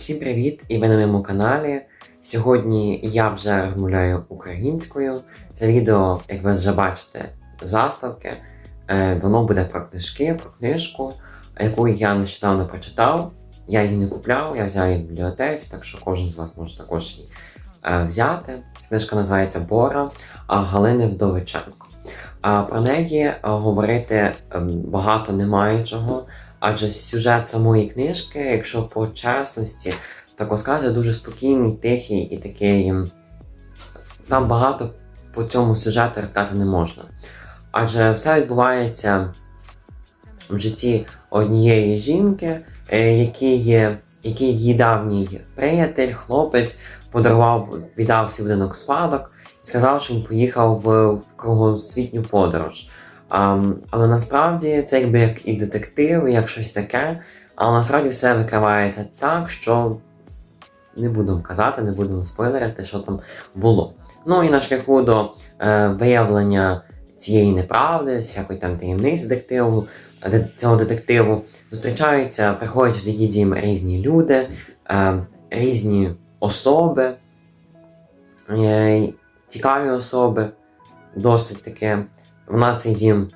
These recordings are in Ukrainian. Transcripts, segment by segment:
Всім привіт! І ви на моєму каналі. Сьогодні я вже розмовляю українською. Це відео, як ви вже бачите, заставки. Е, Воно буде про книжки, про книжку, яку я нещодавно прочитав. Я її не купляв, я взяв її в бібліотеці, так що кожен з вас може також її е, взяти. Книжка називається Бора Галини Вдовиченко. А про неї е, говорити ем, багато немає чого. Адже сюжет самої книжки, якщо по чесності, так сказати, дуже спокійний, тихий і такий. м, Там багато по цьому сюжету розказати не можна. Адже все відбувається в житті однієї жінки, е, який який її давній приятель, хлопець, подарував, віддав свій будинок спадок сказав, що він поїхав в, кругосвітню подорож. Ам, але насправді це якби як і детектив, і як щось таке. Але насправді все викривається так, що не будемо казати, не будемо спойлерити, що там було. Ну і на шляху до е, виявлення цієї неправди, всякої там таємниці детективу, де- цього детективу зустрічаються, приходять в її дім різні люди, е, різні особи, е, цікаві особи, досить таке вона цей дім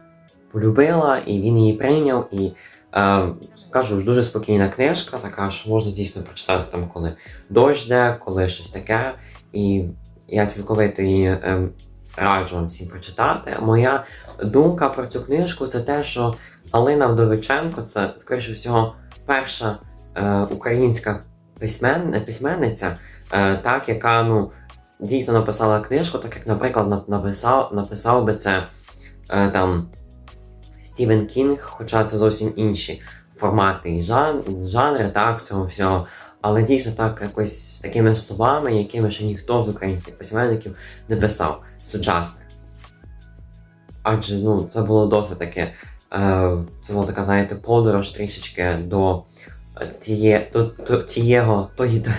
полюбила, і він її прийняв. І е, кажу дуже спокійна книжка, така що можна дійсно прочитати там, коли дощ йде, коли щось таке. І я цілковито її е, раджу вам всім прочитати. Моя думка про цю книжку це те, що Алина Вдовиченко це, скоріше всього, перша е, українська письмен, письменниця, е, так, яка ну, дійсно написала книжку, так як, наприклад, написав, написав би це е, там Стівен Кінг, хоча це зовсім інші формати і жан, жанри, так, цього всього. Але дійсно так якось такими словами, якими ще ніхто з українських письменників не писав сучасних. Адже ну, це було досить таке. Е, це була така, знаєте, подорож трішечки до тіє, до, до тієго, тої, до,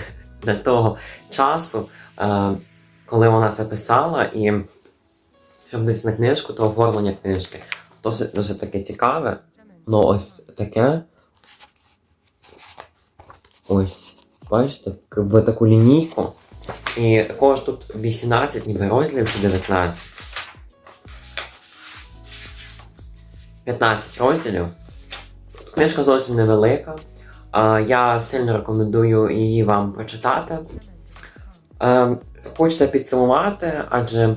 до того часу, коли вона це писала, і щоб дивитися на книжку, то оформлення книжки досить, досить таке цікаве. Ну ось таке. Ось, бачите, в таку лінійку. І також тут 18 ніби розділів чи 19. 15 розділів. Книжка зовсім невелика. Я сильно рекомендую її вам прочитати. Е, Хочеться підсумувати, адже,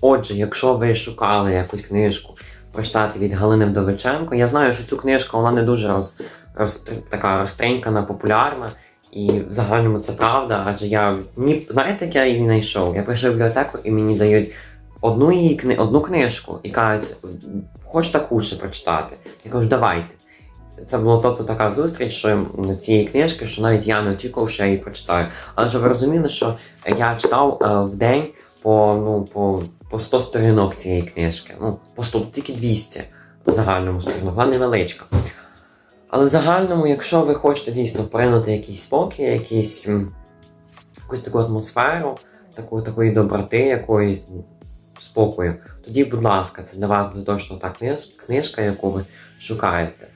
отже, якщо ви шукали якусь книжку прочитати від Галини Вдовиченко, я знаю, що цю книжку вона не дуже роз, роз, така розтринькана, популярна. І в загальному це правда, адже я ні, знаєте, як я її знайшов? Я прийшов в бібліотеку і мені дають одну її кни, одну книжку і кажуть, хоч таку ще прочитати. Я кажу, давайте. Це було тобто така зустріч, що цієї книжки, що навіть я не очікував, що я її прочитаю. Але ж ви розуміли, що я читав е, в день по, ну, по, по 100 сторінок цієї книжки. Ну, по 100, тільки 200 в загальному сторінок, вона невеличка. Але в загальному, якщо ви хочете дійсно поринути якийсь спокій, якийсь, якусь таку атмосферу, таку, такої доброти, якоїсь спокою, тоді, будь ласка, це для вас буде точно та книж, книжка, яку ви шукаєте.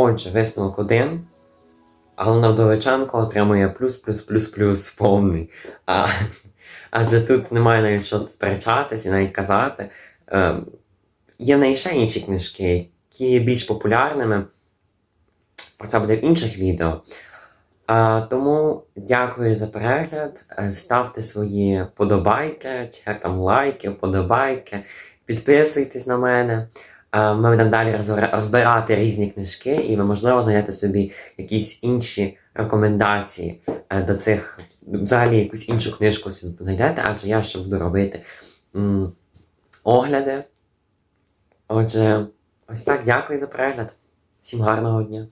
Отже, висновок один. Галина Вдовиченко отримує плюс, плюс, плюс, плюс повний. А, адже тут немає навіть що сперечатись і навіть казати. Е, є в неї ще інші книжки, які є більш популярними. Про це буде в інших відео. А, тому дякую за перегляд. Е, Ставте свої подобайки, чи там лайки, подобайки, підписуйтесь на мене. Ми будемо далі розбирати різні книжки, і ви, можливо, знайдете собі якісь інші рекомендації е, до цих, взагалі якусь іншу книжку собі знайдете, адже я ще буду робити огляди. Отже, ось так, дякую за перегляд. Всім гарного дня.